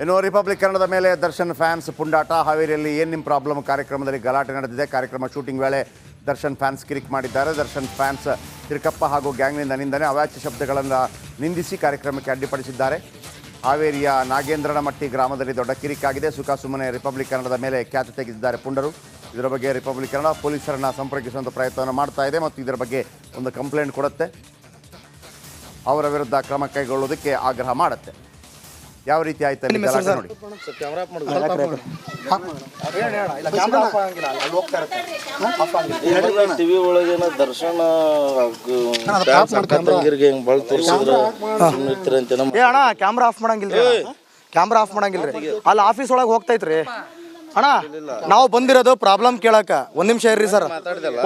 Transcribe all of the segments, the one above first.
ಇನ್ನು ರಿಪಬ್ಲಿಕ್ ಕನ್ನಡದ ಮೇಲೆ ದರ್ಶನ್ ಫ್ಯಾನ್ಸ್ ಪುಂಡಾಟ. ಹಾವೇರಿಯಲ್ಲಿ ಏನು ನಿಮ್ಮ ಪ್ರಾಬ್ಲಮ್ ಕಾರ್ಯಕ್ರಮದಲ್ಲಿ ಗಲಾಟೆ ನಡೆದಿದೆ. ಕಾರ್ಯಕ್ರಮ ಶೂಟಿಂಗ್ ವೇಳೆ ದರ್ಶನ್ ಫ್ಯಾನ್ಸ್ ಕಿರಿಕ್ ಮಾಡಿದ್ದಾರೆ. ದರ್ಶನ್ ಫ್ಯಾನ್ಸ್ ತಿರುಕಪ್ಪ ಹಾಗೂ ಗ್ಯಾಂಗ್ನಿಂದ ನಿಂದನೆ ಅವಾಚ್ಯ ಶಬ್ದಗಳನ್ನು ನಿಂದಿಸಿ ಕಾರ್ಯಕ್ರಮಕ್ಕೆ ಅಡ್ಡಿಪಡಿಸಿದ್ದಾರೆ. ಹಾವೇರಿಯ ನಾಗೇಂದ್ರನಮಟ್ಟಿ ಗ್ರಾಮದಲ್ಲಿ ದೊಡ್ಡ ಕಿರಿಕಾಗಿದೆ ಸುಖ ಸುಮ್ಮನೆ ರಿಪಬ್ಲಿಕ್ ಕನ್ನಡದ ಮೇಲೆ ಖ್ಯಾತ ತೆಗೆದಿದ್ದಾರೆ ಪುಂಡರು. ಇದರ ಬಗ್ಗೆ ರಿಪಬ್ಲಿಕ್ ಕನ್ನಡ ಪೊಲೀಸರನ್ನು ಸಂಪರ್ಕಿಸುವಂಥ ಪ್ರಯತ್ನವನ್ನು ಮಾಡ್ತಾ ಇದೆ ಮತ್ತು ಇದರ ಬಗ್ಗೆ ಒಂದು ಕಂಪ್ಲೇಂಟ್ ಕೊಡುತ್ತೆ. ಅವರ ವಿರುದ್ಧ ಕ್ರಮ ಕೈಗೊಳ್ಳುವುದಕ್ಕೆ ಆಗ್ರಹ ಮಾಡುತ್ತೆ. ಯಾವ ರೀತಿ ಆಯ್ತು ಅಲ್ಲಿ ಗಲಾಟೆ ನೋಡಿ. ಟಿವಿ ಒಳಗೇನ ದರ್ಶನ ತಂಗಿರ್ಗೆ ಹೆಂಗ್ ಬಳ್ ತೋರಿಸಿದ್ರ? ಸುಮ್ಮನೆ ಅಂತ ನಮ್ಮ ಏ ಅಣ್ಣ ಕ್ಯಾಮ್ರಾ ಆಫ್ ಮಾಡಂಗಿಲ್ರಿ ಕ್ಯಾಮ್ರಾ ಆಫ್ ಮಾಡಂಗಿಲ್ರಿ. ಅಲ್ಲಿ ಆಫೀಸ್ ಒಳಗೆ ಹೋಗ್ತೈತ್ರಿ ಅಣ್ಣ ನಾವು ಬಂದಿರೋದು ಪ್ರಾಬ್ಲಮ್ ಕೇಳಕ ಒಂದ್ ನಿಮಿಷ ಇರ್ರಿ ಸರ್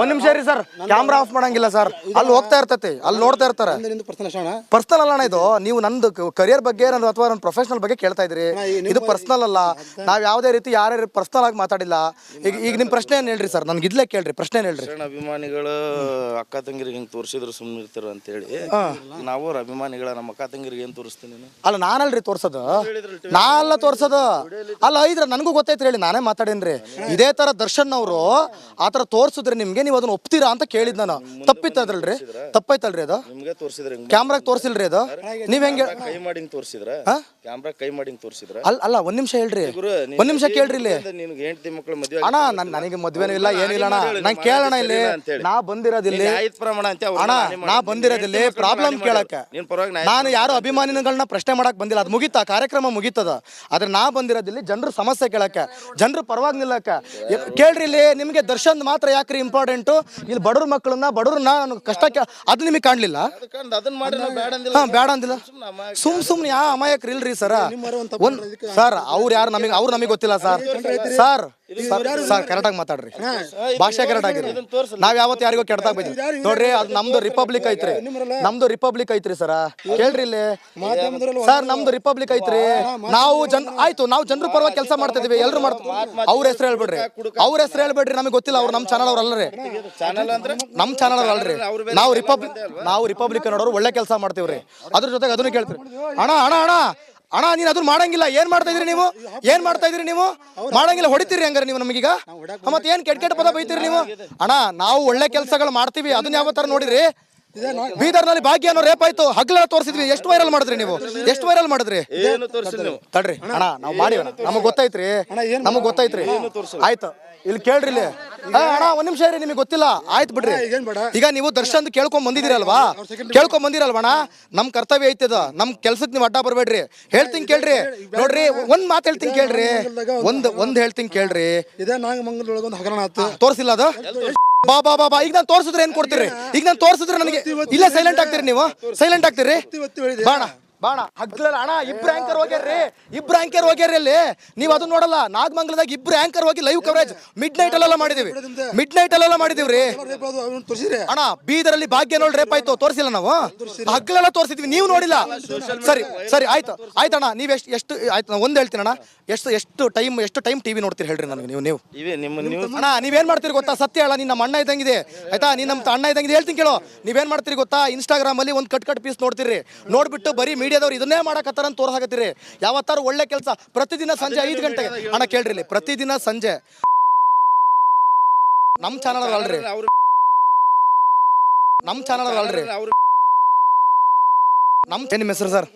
ಒಂದ್ ನಿಮಿಷ ಇರ್ರಿ ಸರ್ ಕ್ಯಾಮ್ರಾ ಆಫ್ ಮಾಡಂಗಿಲ್ಲ ಸರ್ ಅಲ್ಲಿ ಹೋಗ್ತಾ ಇರ್ತೈತಿ ಅಲ್ಲಿ ನೋಡ್ತಾ ಇರ್ತಾರೆ. ಪರ್ಸನಲ್ ಅಲ್ಲ ಅಣ್ಣ. ಇದು. ನೀವು ನಂದು ಕರಿಯರ್ ಬಗ್ಗೆ ನಂದು ಅಥವಾ ನನ್ನ ಪ್ರೊಫೆಷನಲ್ ಬಗ್ಗೆ ಕೇಳ್ತಾ ಇದ್ರಿ ಇದು ಪರ್ಸನಲ್ ಅಲ್ಲ. ನಾವ್ ಯಾವುದೇ ರೀತಿ ಯಾರ್ಯಾರು ಪರ್ಸನಲ್ ಆಗಿ ಮಾತಾಡಿಲ್ಲ. ಈಗ ಈಗ ನಿಮ್ ಪ್ರಶ್ನೆ ಏನ್ ಹೇಳ್ರಿ ಸರ್ ನನ್ಗೆ ಇದ್ಲೇ ಕೇಳ್ರಿ ಪ್ರಶ್ನೆ ಏನ್ ಹೇಳ್ರಿ? ಅಭಿಮಾನಿಗಳು ಅಕ್ಕ ತಂಗಿರಿಗೆ ಹಿಂಗ್ ತೋರಿಸಿದ್ರು ಸುಮ್ಮನೆ ಇರ್ತಾರ ಅಂತ ಹೇಳಿ ನಾವು ಅಭಿಮಾನಿಗಳ ನಮ್ಮ ಅಕ್ಕ ತಂಗಿರಿಗೆ ಏನ್ ತೋರಿಸ್ತೀನಿ? ಅಲ್ಲ ನಾನಲ್ರಿ ತೋರ್ಸೋದು. ನಾನಲ್ಲ ತೋರ್ಸೋದು. ಅಲ್ಲ ಐದ್ರ ನನಗೂ ಗೊತ್ತೈತ್ರಿ ಹೇಳಿ. ನಾನೇ ಮಾತಾಡೇನ್ರಿ. ಇದೇ ತರ ದರ್ಶನ್ ಅವರು ಆ ತರ ತೋರ್ಸಿದ್ರೆ ನಿಮ್ಗೆ ನೀವು ಅದನ್ನ ಒಪ್ತೀರಾ ಅಂತ ಕೇಳಿದ್ ನಾನು. ತಪ್ಪಿತ್ತದ್ರಲ್ರಿ ತಪ್ಪೈತಲ್ರಿ? ಅದು? ನಿಮ್ಗೆ ತೋರಿಸಿದ್ರೆ ಹೆಂಗ್ ಕ್ಯಾಮ್ರಾಗ್ ತೋರ್ಸಿಲ್ರಿ ಅದು? ನೀವ್ ಹೆಂಗೆ ಕೈ ಮಾಡಿ ತೋರಿಸಿದ್ರ? ಕ್ಯಾಮ್ರಾ ಕೈ ಮಾಡಿ ತೋರಿಸಿದ್ರ? ಅಲ್ಲ ಅಲ್ಲ ಒಂದ್ ನಿಮಿಷ ಹೇಳ್ರಿ. ಒಂದ್ ನಿಮಿಷ ಕೇಳ್ರಿ ಇಲ್ಲಿ. ನಿನ್ಗೆ ಹೆಂಡತಿ ಮಕ್ಕಳು ಮದುವೆ ಅಣ್ಣ ನನ್ ನನಗೆ ಮದ್ವೆನೂ ಇಲ್ಲ ಏನಿಲ್ಲ ಅಣ್ಣ. ನಂಗೆ ಕೇಳೋಣ ಇಲ್ಲಿ. ನಾ ಬಂದಿರೋದಿಲ್ಲಿ ಆಯ್ತು ಪ್ರಮಾಣ ಅಂತ ಅಣ್ಣ ನಾನೇ ನಾ ಬಂದಿರೋದಿಲ್ಲ ಪ್ರಾಬ್ಲಮ್ ನಾನೇ ಕೇಳಕ್ಕೆ. ಪರವಾಗಿ ನಾನು ಯಾರು ಅಭಿಮಾನಿಗಳನ್ನ ಪ್ರಶ್ನೆ ಮಾಡಕ್ ಬಂದಿಲ್ಲ. ಅದು ಮುಗೀತಾ ಕಾರ್ಯಕ್ರಮ ಮುಗೀತದ. ಆದ್ರೆ ನಾ ಬಂದಿರೋದಿಲ್ಲಿ ಜನರ ಸಮಸ್ಯೆ ಕೇಳಕ್ಕೆ. ಜನರ ಪರವಾಗಿ ನಿಲ್ಲಕ್ಕ ಕೇಳ್ರಿ ಇಲ್ಲಿ ನಿಮಗೆ ದರ್ಶನ್ ಮಾತ್ರ ಯಾಕ್ರಿ ಇಂಪಾರ್ಟೆಂಟ್ ಇಲ್ಲಿ ಬಡವ್ರ ಮಕ್ಕಳನ್ನ ಬಡವ್ರನ್ನ ಕಷ್ಟಕ್ಕೆ ಅದು ನಿಮಗೆ ಕಾಣ್ಲಿಲ್ಲ. ಅದು ಕಂಡು ಅದನ್ನ ಮಾಡಿ ನಾವು ಬೇಡ ಅಂದಿಲ್ಲ. ಹಾ ಬೇಡ ಅಂದಿಲ್ಲ. ಸುಮ್ ಸುಮ್ನೆ ಯಾ ಅಮಾಯಕ್ರಿ ಇಲ್ರಿ ಸರ? ಒಂದ್ ಸರ್ ಅವ್ರು ಯಾರು ನಮಗೆ ಅವ್ರು ನಮಗೆ ಗೊತ್ತಿಲ್ಲ ಸರ್. ಸರ್ ಸರ್ ಕರೆಕ್ಟಾಗಿ ಮಾತಾಡ್ರಿ. ಭಾಷೆ ಕರೆಕ್ಟ್ ಆಗಿರಿ. ನಾವ್ ಯಾವತ್ತು ಯಾರಿಗೋ ಕೆಡ್ತಾಗ ಬಂದಿವಿ ನೋಡ್ರಿ ಅದು ನಮ್ದು ರಿಪಬ್ಲಿಕ್ ಐತ್ರಿ. ನಮ್ದು ರಿಪಬ್ಲಿಕ್ ಐತ್ರಿ ಸರ. ಕೇಳ್ರಿ ಇಲ್ಲಿ. ಸರ್ ನಮ್ದು ರಿಪಬ್ಲಿಕ್ ಐತ್ರಿ. ನಾವು ಜನ್ ಆಯ್ತು ನಾವು ಜನರ ಪರವಾಗಿ ಕೆಲಸ ಮಾಡ್ತಿದೀವಿ. ಎಲ್ರು ಮಾಡ್ತೀವಿ ಅವ್ರ ಹೆಸರು ಹೇಳ್ಬಿಡ್ರಿ. ಅವ್ರ ಹೆಸರು ಹೇಳ್ಬಿಡ್ರಿ ನಮಗೆ ಗೊತ್ತಿಲ್ಲ ಅವ್ರು ನಮ್ಮ ಚಾನಲ್ ಅವ್ರು ಅಲ್ಲರಿ ಚಾನಲ್ ಅಂದ್ರೆ ನಮ್ ಚಾನಲ್ ಅಲ್ರಿ ನಾವು ರಿಪಬ್ಲಿಕ್ ನಾವು ರಿಪಬ್ಲಿಕ್ ನೋಡೋರು ಒಳ್ಳೆ ಕೆಲಸ ಮಾಡ್ತೀವ್ರಿ. ಅದ್ರ ಜೊತೆಗೆ ಅದನ್ನ ಕೇಳ್ತೀರಿ ಅಣ್ಣ ಅಣ್ಣ ಅಣ್ಣ ಅಣ್ಣ ನೀನ್ ಅದನ್ನ ಮಾಡಂಗಿಲ್ಲ. ಏನ್ ಮಾಡ್ತಾ ಇದ್ರಿ ನೀವು? ಏನ್ ಮಾಡ್ತಾ ಇದ್ರಿ ನೀವು? ಮಾಡಂಗಿಲ್ಲ ಹೊಡಿತೀರಿ ಹಂಗಾರೆ ನೀವು ನಮಗೀಗ? ಮತ್ತೆ ಏನ್ ಕೆಟ್ಟ ಕೆಟ್ಟ ಪದ ಬೈತೀರಿ ನೀವು? ಅಣ್ಣ ನಾವು ಒಳ್ಳೆ ಕೆಲಸಗಳು ಮಾಡ್ತೀವಿ. ಅದನ್ನ ಯಾವ ತರ ನೋಡಿರಿ? ಬೀದರ್ನಲ್ಲಿ ಭಾಗ್ಯ ಅನ್ನೋ ರೇಪ್ ಆಯ್ತು. ಹಗ್ಲ ತೋರಿಸಿದ್ವಿ. ಎಷ್ಟು ವೈರಲ್ ಮಾಡಿದ್ರಿ ನೀವು? ಎಷ್ಟು ವೈರಲ್ ಮಾಡಿದ್ರಿ? ಏನು ತೋರಿಸಿಲ್ಲ ನೀವು? ತಡ್ರಿ. ಅಣ್ಣ ನಾವು ಮಾಡಿವಿ ನಮಗ್ ಗೊತ್ತಾಯ್ತ್ರಿ ನಮಗ್ ಗೊತ್ತೈತ್ರಿ. ಆಯ್ತು. ಇಲ್ಲಿ ಕೇಳ್ರಿ ಇಲ್ಲಿ. ಅಣ್ಣ ಒಂದ್ ನಿಮಿಷ ಇರಿ ನಿಮಗೆ ಗೊತ್ತಿಲ್ಲ. ಆಯ್ತು ಬಿಡ್ರಿ. ಈಗ ನೀವು ದರ್ಶನ್ ಕೇಳ್ಕೊಂಡ್ ಬಂದಿದಿರಲ್ವಾ ಕೇಳ್ಕೊಂಡ್ ಬಂದಿರಲ್ವಣ ನಮ್ ಕರ್ತವ್ಯ ಐತದ ನಮ್ ಕೆಲ್ಸಕ್ಕೆ ನೀವು ಅಡ್ಡ ಬರ್ಬೇಡ್ರಿ. ಹೇಳ್ತೀನಿ ಕೇಳ್ರಿ. ನೋಡ್ರಿ ಒಂದ್ ಮಾತು ಹೇಳ್ತೀನಿ ಕೇಳ್ರಿ. ಒಂದ್ ಒಂದ್ ಹೇಳ್ತೀನಿ ಕೇಳ್ರಿ. ಇದೇ ನಾಗಮಂಗಲದೊಳಗೆ ಒಂದು ಹಗರಣ ತೋರ್ಸಿಲ್ಲ ಅದು? ಬಾ ಬಾ ಬಾ ಬಾ. ಈಗ ನಾನು ತೋರಿಸಿದ್ರೆ ಏನ್ ಕೊಡ್ತೀರಿ? ಈಗ ನಾನು ತೋರಿಸಿದ್ರೆ ನನಗೆ ಇಲ್ಲೇ ಸೈಲೆಂಟ್ ಆಗ್ತೀರಿ ನೀವು? ಸೈಲೆಂಟ್ ಆಗ್ತೀರಿ? ಬಾಣ ಬಾಣ ಹಗ್ಲಲ್ಲ ಅಣ್ಣ ಇಬ್ರು ಆಂಕರ್ ಹೋಗ್ಯಾರ್ರಿ. ಇಬ್ರು ಆಂಕರ್ ಹೋಗ್ಯಾರ ಇಲ್ಲಿ ನೀವು ಅದನ್ನ ನೋಡಲ್ಲ ನಾಗಮಂಗಲದಾಗ ಇಬ್ರು ಆಂಕರ್ ಹೋಗಿ ಲೈವ್ ಕವರೇಜ್ ಮಿಡ್ ನೈಟ್ ಅಲ್ಲೆಲ್ಲ ಮಾಡಿದೀವಿ. ಮಿಡ್ ನೈಟ್ ಅಲ್ಲೆಲ್ಲ ಮಾಡಿದೀವ್ರಿ. ಅದು ಅಣ್ಣ ಬೀದರಲ್ಲಿ ಭಾಗ್ಯ ನೋಡಿ ರೇಪ್ ಆಯ್ತು ತೋರಿಸಿಲ್ಲ ನಾವು. ಹಗ್ಲೆಲ್ಲ ತೋರಿಸಿದ್ವಿ ನೀವು ನೋಡಿಲ್ಲ. ಸರಿ ಸರಿ ಆಯ್ತು ಆಯ್ತಣ್ಣ ನೀವು ಎಷ್ಟು ಎಷ್ಟು ಆಯ್ತು ನಾನು ಒಂದು ಹೇಳ್ತೀನಿ ಅಣ್ಣ. ಎಷ್ಟು ಎಷ್ಟು ಟೈಮ್ ಎಷ್ಟು ಟೈಮ್ ಟಿವಿ ನೋಡ್ತೀರಿ ಹೇಳ್ರಿ ನನಗೆ ನೀವು ನೀವು. ಅಣ್ಣ ನೀವೇನ್ ಮಾಡ್ತೀರಿ ಗೊತ್ತಾ? ಸತ್ಯ ಹೇಳ ನಿನ್ನ ನಮ್ಮ ಅಣ್ಣ ಇದ್ದಂಗಿದೆ. ಆಯ್ತಾ? ನೀನ್ ನಮ್ಮ ಅಣ್ಣ ಇದ್ದಂಗಿದೆ ಹೇಳ್ತೀನಿ ಕೇಳೋ. ನೀವೇನ್ ಮಾಡ್ತೀರಿ ಗೊತ್ತಾ? ಇನ್ಸ್ಟಾಗ್ರಾಮ್ ಅಲ್ಲಿ ಒಂದು ಕಟ್ ಕಟ್ ಪೀಸ್ ನೋಡ್ತೀರಿ. ನೋಡ್ಬಿಟ್ಟು ಬರೀ ಮೀಡಿಯಾದವ್ರು ಇದನ್ನೇ ಮಾಡಕತ್ತಾರ ಅಂತ ತೋರ್ಸಾಕತ್ತೀರಿ. ಯಾವತ್ತಾರು ಒಳ್ಳೆ ಕೆಲಸ ಪ್ರತಿದಿನ ಸಂಜೆ ಐದು ಗಂಟೆಗೆ. ಅಣ್ಣ ಕೇಳ್ರಿ ಇಲ್ಲಿ ಪ್ರತಿದಿನ ಸಂಜೆ. ನಮ್ಮ ಚಾನಲ್ ಅಲ್ರಿ ನಮ್ ನಮ್ಮ ಚಾನಲ್ ಅಲ್ರಿ ನಮ್ ನಮ್ಮ ನಿಮ್ಮ ಹೆಸರು ಸರ್?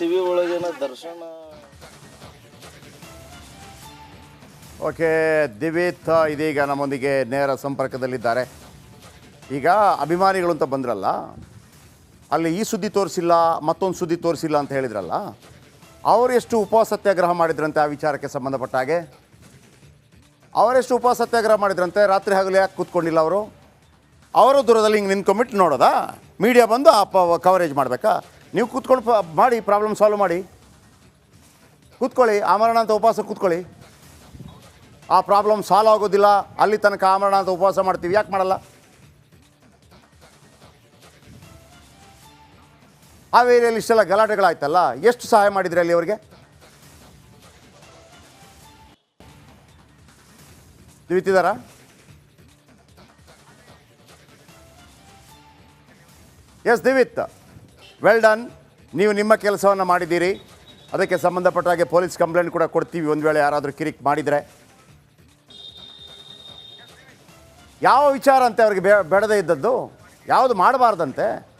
ಟಿವಿ ಒಳಗೇನ ದರ್ಶನ ಓಕೆ, ದಿವಿತ್ ಇದೀಗ ನಮ್ಮೊಂದಿಗೆ ನೇರ ಸಂಪರ್ಕದಲ್ಲಿದ್ದಾರೆ. ಈಗ ಅಭಿಮಾನಿಗಳು ಅಂತ ಬಂದ್ರಲ್ಲ, ಅಲ್ಲಿ ಈ ಸುದ್ದಿ ತೋರಿಸಿಲ್ಲ, ಮತ್ತೊಂದು ಸುದ್ದಿ ತೋರಿಸಿಲ್ಲ ಅಂತ ಹೇಳಿದ್ರಲ್ಲ, ಅವರು ಎಷ್ಟು ಉಪ ಸತ್ಯಾಗ್ರಹ ಮಾಡಿದ್ರಂತೆ ಆ ವಿಚಾರಕ್ಕೆ ಸಂಬಂಧಪಟ್ಟ ಹಾಗೆ? ಅವರೆಷ್ಟು ಉಪ ಸತ್ಯಾಗ್ರಹ ಮಾಡಿದ್ರಂತೆ? ರಾತ್ರಿ ಹಗಲು ಯಾಕೆ ಕೂತ್ಕೊಂಡಿಲ್ಲ ಅವರು? ಅವರು ದೂರದಲ್ಲಿ ಹಿಂಗೆ ನಿಂತ್ಕೊಂಬಿಟ್ಟು ನೋಡೋದಾ? ಮೀಡಿಯಾ ಬಂದು ಆ ಕವರೇಜ್ ಮಾಡಬೇಕಾ? ನೀವು ಕೂತ್ಕೊಂಡು ಮಾಡಿ ಪ್ರಾಬ್ಲಮ್ ಸಾಲ್ವ್ ಮಾಡಿ. ಕೂತ್ಕೊಳ್ಳಿ, ಆಮರಣ ಅಂತ ಉಪವಾಸ ಕೂತ್ಕೊಳ್ಳಿ. ಆ ಪ್ರಾಬ್ಲಮ್ ಸಾಲ್ವ್ ಆಗೋದಿಲ್ಲ. ಅಲ್ಲಿ ತನಕ ಆಮರಣ ಅಂತ ಉಪವಾಸ ಮಾಡ್ತೀವಿ. ಯಾಕೆ ಮಾಡಲ್ಲ? ಆ ವೇರಿಯಲ್ಲಿ ಇಷ್ಟೆಲ್ಲ ಗಲಾಟೆಗಳಾಯ್ತಲ್ಲ, ಎಷ್ಟು ಸಹಾಯ ಮಾಡಿದ್ರಿ ಅಲ್ಲಿ ಅವರಿಗೆ? ತಿಳಿತಿದಾರ ಎಸ್ ದಿವಿತ್. ವೆಲ್ ಡನ್ ನೀವು ನಿಮ್ಮ ಕೆಲಸವನ್ನು ಮಾಡಿದ್ದೀರಿ. ಅದಕ್ಕೆ ಸಂಬಂಧಪಟ್ಟ ಹಾಗೆ ಪೊಲೀಸ್ ಕಂಪ್ಲೇಂಟ್ ಕೂಡ ಕೊಡ್ತೀವಿ. ಒಂದು ವೇಳೆ ಯಾರಾದರೂ ಕಿರಿಕ್ ಮಾಡಿದರೆ. ಯಾವ ವಿಚಾರ ಅಂತೆ ಅವ್ರಿಗೆ ಬೇಡದೇ ಇದ್ದದ್ದು? ಯಾವುದು ಮಾಡಬಾರ್ದಂತೆ?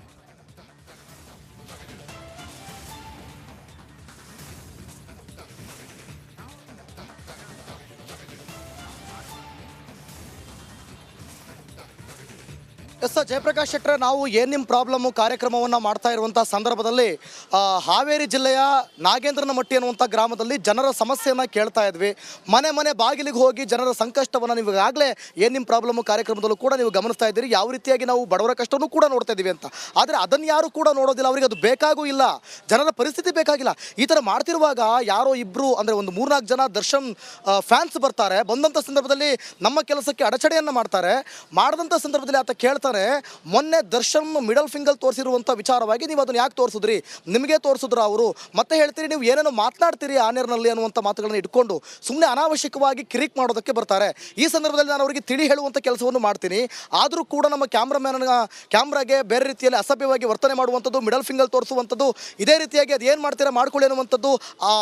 ಎಸ್ ಜಯಪ್ರಕಾಶ್ ಶೆಟ್ಟರೆ, ನಾವು ಏನು ನಿಮ್ಮ ಪ್ರಾಬ್ಲಮ್ಮು ಕಾರ್ಯಕ್ರಮವನ್ನು ಮಾಡ್ತಾ ಇರುವಂಥ ಸಂದರ್ಭದಲ್ಲಿ ಹಾವೇರಿ ಜಿಲ್ಲೆಯ ನಾಗೇಂದ್ರನ ಮಟ್ಟಿ ಅನ್ನುವಂಥ ಗ್ರಾಮದಲ್ಲಿ ಜನರ ಸಮಸ್ಯೆಯನ್ನು ಕೇಳ್ತಾ ಇದ್ವಿ. ಮನೆ ಮನೆ ಬಾಗಿಲಿಗೆ ಹೋಗಿ ಜನರ ಸಂಕಷ್ಟವನ್ನು ನೀವು ಈಗಾಗಲೇ ಏನ್ ನಿಮ್ಮ ಪ್ರಾಬ್ಲಮ್ ಕಾರ್ಯಕ್ರಮದಲ್ಲೂ ಕೂಡ ನೀವು ಗಮನಿಸ್ತಾ ಇದ್ದೀರಿ. ಯಾವ ರೀತಿಯಾಗಿ ನಾವು ಬಡವರ ಕಷ್ಟವನ್ನು ಕೂಡ ನೋಡ್ತಾ ಇದ್ದೀವಿ ಅಂತ. ಆದರೆ ಅದನ್ನ ಯಾರು ಕೂಡ ನೋಡೋದಿಲ್ಲ. ಅವರಿಗೆ ಅದು ಬೇಕಾಗೂ ಇಲ್ಲ. ಜನರ ಪರಿಸ್ಥಿತಿ ಬೇಕಾಗಿಲ್ಲ. ಈ ಥರ ಮಾಡ್ತಿರುವಾಗ ಯಾರೋ ಇಬ್ಬರು ಅಂದರೆ ಒಂದು ಮೂರ್ನಾಲ್ಕು ಜನ ದರ್ಶನ್ ಫ್ಯಾನ್ಸ್ ಬರ್ತಾರೆ. ಬಂದಂಥ ಸಂದರ್ಭದಲ್ಲಿ ನಮ್ಮ ಕೆಲಸಕ್ಕೆ ಅಡಚಣೆಯನ್ನು ಮಾಡ್ತಾರೆ. ಮಾಡಿದಂಥ ಸಂದರ್ಭದಲ್ಲಿ ಆತ ಕೇಳ್ತಾನೆ ಮೊನ್ನೆ ದರ್ಶನ್ ಮಿಡಲ್ ಫಿಂಗಲ್ ತೋರಿಸಿರುವಂಥ ವಿಚಾರವಾಗಿ ನೀವು ಅದನ್ನು ಯಾಕೆ ತೋರಿಸಿದ್ರಿ? ನಿಮಗೆ ತೋರಿಸಿದ್ರು ಅವರು? ಮತ್ತೆ ಹೇಳ್ತೀರಿ, ನೀವು ಏನೇನೋ ಮಾತನಾಡ್ತೀರಿ ಆನೇರ್ನಲ್ಲಿ ಅನ್ನುವಂಥ ಮಾತುಗಳನ್ನು ಇಟ್ಕೊಂಡು ಸುಮ್ಮನೆ ಅನಾವಶ್ಯಕವಾಗಿ ಕಿರಿಕ್ ಮಾಡೋದಕ್ಕೆ ಬರ್ತಾರೆ. ಈ ಸಂದರ್ಭದಲ್ಲಿ ನಾನು ಅವರಿಗೆ ತಿಳಿ ಹೇಳುವಂಥ ಕೆಲಸವನ್ನು ಮಾಡ್ತೀನಿ. ಆದರೂ ಕೂಡ ನಮ್ಮ ಕ್ಯಾಮ್ರಾಮ್ಯಾನ್, ಕ್ಯಾಮ್ರಾಗೆ ಬೇರೆ ರೀತಿಯಲ್ಲಿ ಅಸಭ್ಯವಾಗಿ ವರ್ತನೆ ಮಾಡುವಂಥದ್ದು, ಮಿಡಲ್ ಫಿಂಗಲ್ ತೋರಿಸುವಂಥದ್ದು, ಇದೇ ರೀತಿಯಾಗಿ ಅದು ಏನು ಮಾಡ್ತೀರಾ ಮಾಡ್ಕೊಳ್ಳಿ ಅನ್ನುವಂಥದ್ದು, ಆ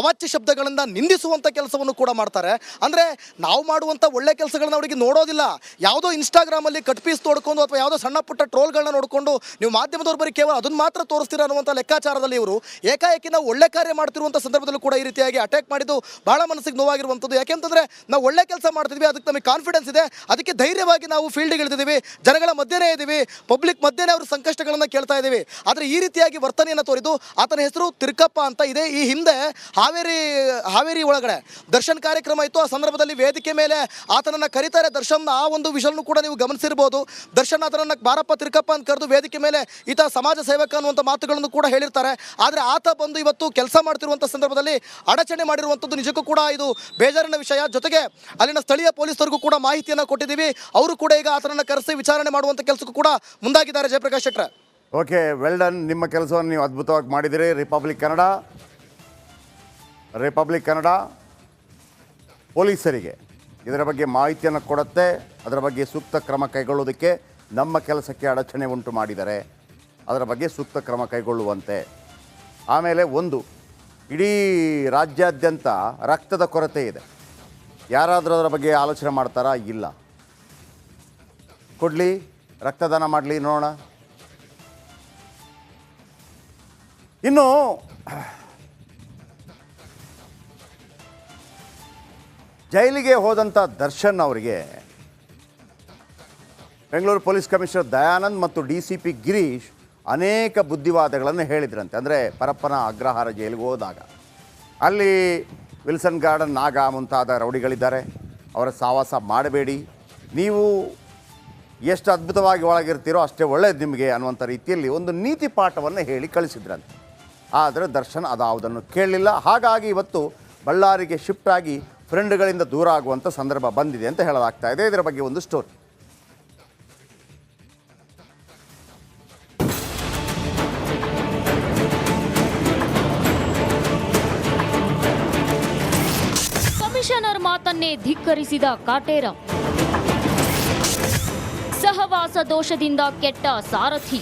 ಅವಾಚ್ಯ ಶಬ್ದಗಳಿಂದ ನಿಂದಿಸುವಂಥ ಕೆಲಸವನ್ನು ಕೂಡ ಮಾಡ್ತಾರೆ. ಅಂದರೆ ನಾವು ಮಾಡುವಂಥ ಒಳ್ಳೆ ಕೆಲಸಗಳನ್ನ ಅವರಿಗೆ ನೋಡೋದಿಲ್ಲ. ಯಾವುದೋ ಇನ್ಸ್ಟಾಗ್ರಾಮಲ್ಲಿ ಕಟ್ ಪೀಸ್ ತೋಡ್ಕೊಂಡು ಅಥವಾ ಯಾವುದೋ ಸಣ್ಣ ಪುಟ್ಟ ಟ್ರೋಲ್ಗಳನ್ನ ನೋಡಿಕೊಂಡು ನೀವು ಮಾಧ್ಯಮದವ್ರು ಬರೀ ಕೇವಲ ಅದನ್ನು ಮಾತ್ರ ತೋರಿಸ್ತೀರಾ ಅನ್ನುವಂಥ ಲೆಕ್ಕಾಚಾರದಲ್ಲಿ ಇವರು ಏಕಾಏಕಿ ಒಳ್ಳೆ ಕಾರ್ಯ ಮಾಡ್ತಿರುವಂಥ ಸಂದರ್ಭದಲ್ಲೂ ಕೂಡ ಈ ರೀತಿಯಾಗಿ ಅಟ್ಯಾಕ್ ಮಾಡಿದ್ದು ಬಹಳ ಮನಸ್ಸಿಗೆ ನೋವಾಗಿರುವಂಥದ್ದು. ಯಾಕೆಂತಂದರೆ ನಾವು ಒಳ್ಳೆ ಕೆಲಸ ಮಾಡ್ತಿದ್ವಿ, ಅದಕ್ಕೆ ನಮಗೆ ಕಾನ್ಫಿಡೆನ್ಸ್ ಇದೆ, ಅದಕ್ಕೆ ಧೈರ್ಯವಾಗಿ ನಾವು ಫೀಲ್ಡ್ಗೆ ಇಳಿದಿದ್ದೀವಿ, ಜನಗಳ ಮಧ್ಯೆನೇ ಇದ್ದೀವಿ ಪಬ್ಲಿಕ್ ಮಧ್ಯೆನೇ ಅವ್ರ ಸಂಕಷ್ಟಗಳನ್ನು ಕೇಳ್ತಾ ಇದ್ದೀವಿ. ಆದರೆ ಈ ರೀತಿಯಾಗಿ ವರ್ತನೆಯನ್ನು ತೋರಿದು ಆತನ ಹೆಸರು ತಿರ್ಕಪ್ಪ ಅಂತ ಇದೆ. ಈ ಹಿಂದೆ ಹಾವೇರಿ ಹಾವೇರಿ ಒಳಗಡೆ ದರ್ಶನ್ ಕಾರ್ಯಕ್ರಮ ಇತ್ತು. ಆ ಸಂದರ್ಭದಲ್ಲಿ ವೇದಿಕೆ ಮೇಲೆ ಆತನನ್ನು ಕರೀತಾರೆ ದರ್ಶನ್. ಆ ಒಂದು ವಿಷಯನೂ ಕೂಡ ನೀವು ಗಮನಿಸಿರ್ಬೋದು. ದರ್ಶನ್ ಆತನನ್ನು ಬಾರಪ್ಪ ತಿರುಕಪ್ಪ ಅಂತ ಕರೆದು ವೇದಿಕೆ ಮೇಲೆ ಈತ ಸಮಾಜ ಸೇವಕ ಅನ್ನುವಂಥ ಮಾತುಗಳನ್ನು ಕೂಡ ಹೇಳಿರ್ತಾರೆ. ಆದರೆ ಆತ ಬಂದು ಇವತ್ತು ಕೆಲಸ ಮಾಡ್ತಿರುವಂಥ ಸಂದರ್ಭದಲ್ಲಿ ಅಡಚಣೆ ಮಾಡಿರುವಂಥದ್ದು ನಿಜಕ್ಕೂ ಕೂಡ ಇದು ಬೇಜಾರಿನ ವಿಷಯ. ಜೊತೆಗೆ ಅಲ್ಲಿನ ಸ್ಥಳೀಯ ಪೊಲೀಸರಿಗೂ ಕೂಡ ಮಾಹಿತಿಯನ್ನು ಕೊಟ್ಟಿದ್ದೀವಿ. ಅವರು ಕೂಡ ಈಗ ಆತನನ್ನು ಕರೆಸಿ ವಿಚಾರಣೆ ಮಾಡುವಂಥ ಕೆಲಸಕ್ಕೂ ಕೂಡ ಮುಂದಾಗಿದ್ದಾರೆ ಜಯಪ್ರಕಾಶ್ ಶೆಟ್ರೆ. ಓಕೆ ವೆಲ್ ಡನ್ ನಿಮ್ಮ ಕೆಲಸವನ್ನು ನೀವು ಅದ್ಭುತವಾಗಿ ಮಾಡಿದಿರಿ ರಿಪಬ್ಲಿಕ್ ಕನ್ನಡ ರಿಪಬ್ಲಿಕ್ ಕನ್ನಡ ಪೊಲೀಸರಿಗೆ ಇದರ ಬಗ್ಗೆ ಮಾಹಿತಿಯನ್ನು ಕೊಡುತ್ತೆ. ಅದರ ಬಗ್ಗೆ ಸೂಕ್ತ ಕ್ರಮ ಕೈಗೊಳ್ಳುವುದಕ್ಕೆ ನಮ್ಮ ಕೆಲಸಕ್ಕೆ ಅಡಚಣೆ ಉಂಟು ಮಾಡಿದರೆ ಅದರ ಬಗ್ಗೆ ಸೂಕ್ತ ಕ್ರಮ ಕೈಗೊಳ್ಳುವಂತೆ. ಆಮೇಲೆ ಒಂದು, ಇಡೀ ರಾಜ್ಯಾದ್ಯಂತ ರಕ್ತದ ಕೊರತೆ ಇದೆ. ಯಾರಾದರೂ ಅದರ ಬಗ್ಗೆ ಆಲೋಚನೆ ಮಾಡ್ತಾರಾ? ಇಲ್ಲ. ಕೊಡಲಿ, ರಕ್ತದಾನ ಮಾಡಲಿ, ನೋಡೋಣ. ಇನ್ನು, ಜೈಲಿಗೆ ಹೋದಂಥ ದರ್ಶನ್ ಅವರಿಗೆ ಬೆಂಗಳೂರು ಪೊಲೀಸ್ ಕಮಿಷನರ್ ದಯಾನಂದ್ ಮತ್ತು ಡಿ ಸಿ ಪಿ ಗಿರೀಶ್ ಅನೇಕ ಬುದ್ಧಿವಾದಗಳನ್ನು ಹೇಳಿದ್ರಂತೆ. ಅಂದರೆ ಪರಪ್ಪನ ಅಗ್ರಹಾರ ಜೈಲಿಗೆ ಹೋದಾಗ. ಅಲ್ಲಿ ವಿಲ್ಸನ್ ಗಾರ್ಡನ್ ನಾಗ ಮುಂತಾದ ರೌಡಿಗಳಿದ್ದಾರೆ. ಅವರ ಸಾವಾಸ ಮಾಡಬೇಡಿ. ನೀವು ಎಷ್ಟು ಅದ್ಭುತವಾಗಿ ಒಳಗಿರ್ತೀರೋ ಅಷ್ಟೇ ಒಳ್ಳೆಯದು ನಿಮಗೆ ಅನ್ನುವಂಥ ರೀತಿಯಲ್ಲಿ ಒಂದು ನೀತಿ ಪಾಠವನ್ನು ಹೇಳಿ ಕಳಿಸಿದ್ರಂತೆ. ಆದರೆ ದರ್ಶನ್ ಅದಾವುದನ್ನು ಕೇಳಲಿಲ್ಲ. ಹಾಗಾಗಿ ಇವತ್ತು ಬಳ್ಳಾರಿಗೆ ಶಿಫ್ಟ್ ಆಗಿ ಫ್ರೆಂಡ್ಗಳಿಂದ ದೂರ ಆಗುವಂಥ ಸಂದರ್ಭ ಬಂದಿದೆ ಅಂತ ಹೇಳಲಾಗ್ತಾ ಇದೆ. ಇದರ ಬಗ್ಗೆ ಒಂದು ಸ್ಟೋರಿ ಕಮಿಷನರ್ ಮಾತನ್ನೇ ಧಿಕ್ಕರಿಸಿದ ಕಾಟೇರ. ಸಹವಾಸ ದೋಷದಿಂದ ಕೆಟ್ಟ ಸಾರಥಿ.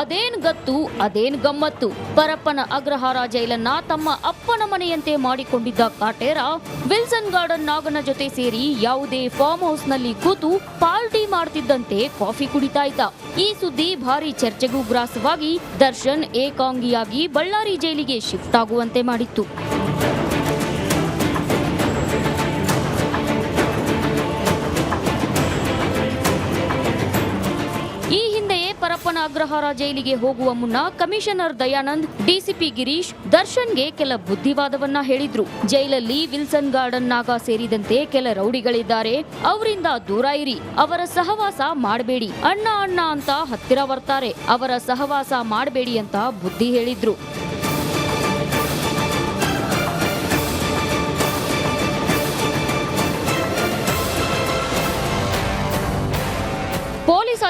ಅದೇನ್ ಗತ್ತು ಅದೇನ್ ಗಮ್ಮತ್ತು? ಪರಪ್ಪನ ಅಗ್ರಹಾರ ಜೈಲನ್ನ ತಮ್ಮ ಅಪ್ಪನ ಮನೆಯಂತೆ ಮಾಡಿಕೊಂಡಿದ್ದ ಕಾಟೇರ, ವಿಲ್ಸನ್ ಗಾರ್ಡನ್ ನಾಗನ ಜೊತೆ ಸೇರಿ ಯಾವುದೇ ಫಾರ್ಮ್ ಹೌಸ್ನಲ್ಲಿ ಕೂತು ಪಾರ್ಟಿ ಮಾಡ್ತಿದ್ದಂತೆ ಕಾಫಿ ಕುಡಿತಾ ಈ ಸುದ್ದಿ ಭಾರಿ ಚರ್ಚೆಗೂ ಗ್ರಾಸವಾಗಿ ದರ್ಶನ್ ಏಕಾಂಗಿಯಾಗಿ ಬಳ್ಳಾರಿ ಜೈಲಿಗೆ ಶಿಫ್ಟ್ ಆಗುವಂತೆ ಮಾಡಿತ್ತು. ಅಗ್ರಹಾರ ಜೈಲಿಗೆ ಹೋಗುವ ಮುನ್ನ ಕಮಿಷನರ್ ದಯಾನಂದ್, ಡಿಸಿಪಿ ಗಿರೀಶ್ ದರ್ಶನ್ಗೆ ಕೆಲ ಬುದ್ಧಿವಾದವನ್ನ ಹೇಳಿದ್ರು. ಜೈಲಲ್ಲಿ ವಿಲ್ಸನ್ ಗಾರ್ಡನ್ ನಾಗ ಸೇರಿದಂತೆ ಕೆಲ ರೌಡಿಗಳಿದ್ದಾರೆ. ಅವರಿಂದ ದೂರ ಇರಿ. ಅವರ ಸಹವಾಸ ಮಾಡಬೇಡಿ. ಅಣ್ಣ ಅಣ್ಣ ಅಂತ ಹತ್ತಿರ ಬರ್ತಾರೆ. ಅವರ ಸಹವಾಸ ಮಾಡಬೇಡಿ ಅಂತ ಬುದ್ಧಿ ಹೇಳಿದ್ರು.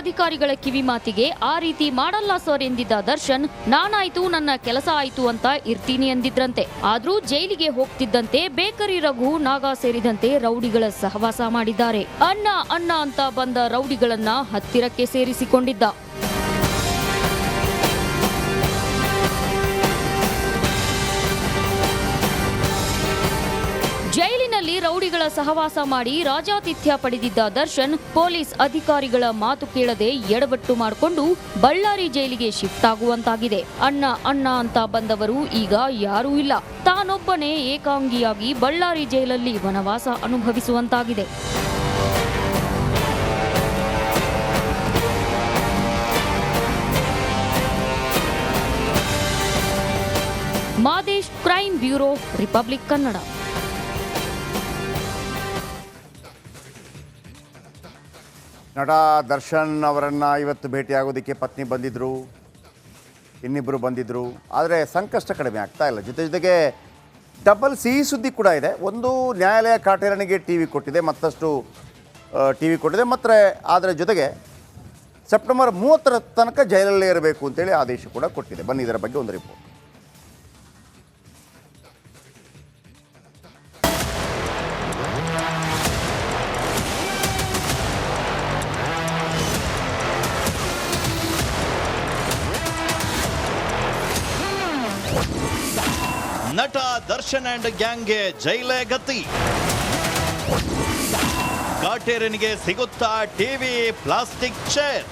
ಅಧಿಕಾರಿಗಳ ಕಿವಿ ಮಾತಿಗೆ ಆ ರೀತಿ ಮಾಡಲ್ಲ ಸರ್ ಎಂದಿದ್ದ ದರ್ಶನ್, ನಾನಾಯ್ತು, ನನ್ನ ಕೆಲಸ ಆಯ್ತು ಅಂತ ಇರ್ತೀನಿ ಎಂದಿದ್ರಂತೆ. ಆದ್ರೂ ಜೈಲಿಗೆ ಹೋಗ್ತಿದ್ದಂತೆ ಬೇಕರಿ ರಘು, ನಾಗಾ ಸೇರಿದಂತೆ ರೌಡಿಗಳ ಸಹವಾಸ ಮಾಡಿದ್ದಾರೆ. ಅಣ್ಣ ಅಣ್ಣ ಅಂತ ಬಂದ ರೌಡಿಗಳನ್ನ ಹತ್ತಿರಕ್ಕೆ ಸೇರಿಸಿಕೊಂಡಿದ್ದ. ಸಹವಾಸ ಮಾಡಿ ರಾಜಾತಿಥ್ಯ ಪಡೆದಿದ್ದ ದರ್ಶನ್ ಪೊಲೀಸ್ ಅಧಿಕಾರಿಗಳ ಮಾತು ಕೇಳದೆ ಎಡಬಟ್ಟು ಮಾಡಿಕೊಂಡು ಬಳ್ಳಾರಿ ಜೈಲಿಗೆ ಶಿಫ್ಟ್ ಆಗುವಂತಾಗಿದೆ. ಅಣ್ಣ ಅಣ್ಣ ಅಂತ ಬಂದವರು ಈಗ ಯಾರೂ ಇಲ್ಲ. ತಾನೊಬ್ಬನೇ ಏಕಾಂಗಿಯಾಗಿ ಬಳ್ಳಾರಿ ಜೈಲಲ್ಲಿ ವನವಾಸ ಅನುಭವಿಸುವಂತಾಗಿದೆ. Madesh crime bureau, republic Kannada. ನಟ ದರ್ಶನ್ ಅವರನ್ನು ಇವತ್ತು ಭೇಟಿಯಾಗೋದಕ್ಕೆ ಪತ್ನಿ ಬಂದಿದ್ದರು ಇನ್ನಿಬ್ಬರು ಬಂದಿದ್ದರು ಆದರೆ ಸಂಕಷ್ಟ ಕಡಿಮೆ ಆಗ್ತಾ ಇಲ್ಲ. ಜೊತೆ ಜೊತೆಗೆ ಡಬಲ್ ಸಿಹಿ ಸುದ್ದಿ ಕೂಡ ಇದೆ. ಒಂದು ನ್ಯಾಯಾಲಯ ಕಾಟೇರಣಿಗೆ ಟಿ ವಿ ಕೊಟ್ಟಿದೆ, ಮತ್ತಷ್ಟು ಟಿ ವಿ ಕೊಟ್ಟಿದೆ. ಮತ್ತು ಅದರ ಜೊತೆಗೆ ಸೆಪ್ಟೆಂಬರ್ ಮೂವತ್ತರ ತನಕ ಜೈಲಲ್ಲೇ ಇರಬೇಕು ಅಂತೇಳಿ ಆದೇಶ ಕೂಡ ಕೊಟ್ಟಿದೆ. ಬನ್ನಿ, ಇದರ ಬಗ್ಗೆ ಒಂದು ರಿಪೋರ್ಟ್ ದರ್ಶನ್ ಅಂಡ್ ಗ್ಯಾಂಗ್ಗೆ ಜೈಲೇ ಗತಿ. ಕಾಟೇರನಿಗೆ ಸಿಗುತ್ತಾ TV plastic chair.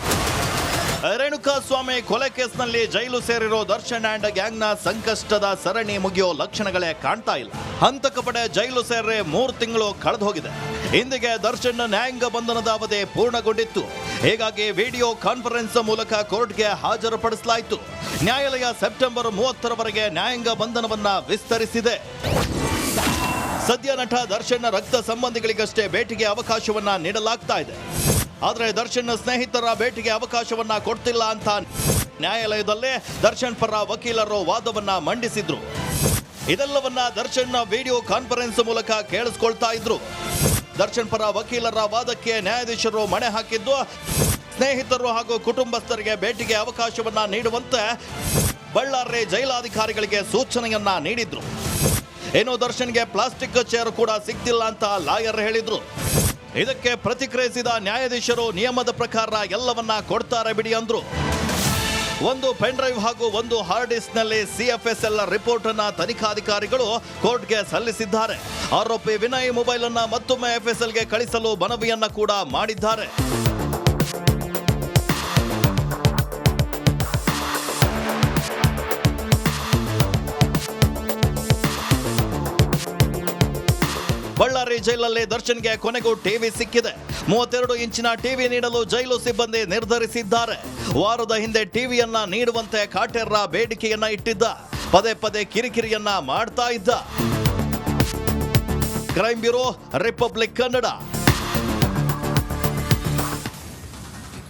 Renuka Swami ಕೊಲೆ ಕೇಸ್ನಲ್ಲಿ ಜೈಲು ಸೇರಿರೋ ದರ್ಶನ್ ಅಂಡ್ ಗ್ಯಾಂಗ್ನ ಸಂಕಷ್ಟದ ಸರಣಿ ಮುಗಿಯೋ ಲಕ್ಷಣಗಳೇ ಕಾಣ್ತಾ ಇಲ್ಲ. ಹಂತಕ ಪಡೆ ಜೈಲು ಸೇರ್ರೆ ಮೂರು ತಿಂಗಳು ಕಳೆದು ಹೋಗಿದೆ ಇಂದಿಗೆ ದರ್ಶನ್ ನ್ಯಾಯಾಂಗ ಬಂಧನದ ಅವಧಿ ಪೂರ್ಣಗೊಂಡಿತ್ತು. ಹೀಗಾಗಿ ವಿಡಿಯೋ ಕಾನ್ಫರೆನ್ಸ್ ಮೂಲಕ ಕೋರ್ಟ್ಗೆ ಹಾಜರುಪಡಿಸಲಾಯಿತು. ನ್ಯಾಯಾಲಯ ಸೆಪ್ಟೆಂಬರ್ ಮೂವತ್ತರವರೆಗೆ ನ್ಯಾಯಾಂಗ ಬಂಧನವನ್ನ ವಿಸ್ತರಿಸಿದೆ. ಸದ್ಯ ನಟ ದರ್ಶನ್ ರಕ್ತ ಸಂಬಂಧಿಗಳಿಗಷ್ಟೇ ಭೇಟಿಗೆ ಅವಕಾಶವನ್ನ ನೀಡಲಾಗ್ತಾ ಇದೆ. ಆದರೆ ದರ್ಶನ್ ಸ್ನೇಹಿತರ ಭೇಟಿಗೆ ಅವಕಾಶವನ್ನ ಕೊಡ್ತಿಲ್ಲ ಅಂತ ನ್ಯಾಯಾಲಯದಲ್ಲೇ ದರ್ಶನ್ ಪರ ವಕೀಲರು ವಾದವನ್ನ ಮಂಡಿಸಿದ್ರು. ಇದೆಲ್ಲವನ್ನ ದರ್ಶನ್ ವಿಡಿಯೋ ಕಾನ್ಫರೆನ್ಸ್ ಮೂಲಕ ಕೇಳಿಸ್ಕೊಳ್ತಾ ಇದ್ರು. ದರ್ಶನ್ ಪರ ವಕೀಲರ ವಾದಕ್ಕೆ ನ್ಯಾಯಾಧೀಶರು ಮಣೆ ಹಾಕಿದ್ದು, ಸ್ನೇಹಿತರು ಹಾಗೂ ಕುಟುಂಬಸ್ಥರಿಗೆ ಭೇಟಿಗೆ ಅವಕಾಶವನ್ನ ನೀಡುವಂತೆ ಬಳ್ಳಾರಿ ಜೈಲಾಧಿಕಾರಿಗಳಿಗೆ ಸೂಚನೆಯನ್ನ ನೀಡಿದ್ರು. ಏನು ದರ್ಶನ್ಗೆ ಪ್ಲಾಸ್ಟಿಕ್ ಚೇರ್ ಕೂಡ ಸಿಗ್ತಿಲ್ಲ ಅಂತ ಲಾಯರ್ ಹೇಳಿದ್ರು. ಇದಕ್ಕೆ ಪ್ರತಿಕ್ರಿಯಿಸಿದ ನ್ಯಾಯಾಧೀಶರು ನಿಯಮದ ಪ್ರಕಾರ ಎಲ್ಲವನ್ನ ಕೊಡ್ತಾರೆ ಬಿಡಿ ಅಂದ್ರು. ಒಂದು ಪೆನ್ ಡ್ರೈವ್ ಹಾಗೂ ಒಂದು ಹಾರ್ಡ್ ಡಿಸ್ಕ್ನಲ್ಲಿ ಸಿಎಫ್ಎಸ್ಎಲ್ ರಿಪೋರ್ಟ್ ಅನ್ನ ತನಿಖಾಧಿಕಾರಿಗಳು ಕೋರ್ಟ್ಗೆ ಸಲ್ಲಿಸಿದ್ದಾರೆ. ಆರೋಪಿ ವಿನಯ್ ಮೊಬೈಲ್ ಅನ್ನ ಮತ್ತೊಮ್ಮೆ ಎಫ್ಎಸ್ಎಲ್ಗೆ ಕಳಿಸಲು ಮನವಿಯನ್ನ ಕೂಡ ಮಾಡಿದ್ದಾರೆ. ಜೈಲಲ್ಲಿ ದರ್ಶನ್ಗೆ ಕೊನೆಗೂ ಟಿವಿ ಸಿಕ್ಕಿದೆ. ಮೂವತ್ತೆರಡು ಇಂಚಿನ ಟಿವಿ ನೀಡಲು ಜೈಲು ಸಿಬ್ಬಂದಿ ನಿರ್ಧರಿಸಿದ್ದಾರೆ. ವಾರದ ಹಿಂದೆ ಟಿವಿಯನ್ನ ನೀಡುವಂತೆ ಕಾಟೇರ ಬೇಡಿಕೆಯನ್ನ ಇಟ್ಟಿದ್ದ. ಪದೇ ಪದೇ ಕಿರಿಕಿರಿಯನ್ನ ಮಾಡ್ತಾ ಇದ್ದ. Crime bureau, republic Kannada.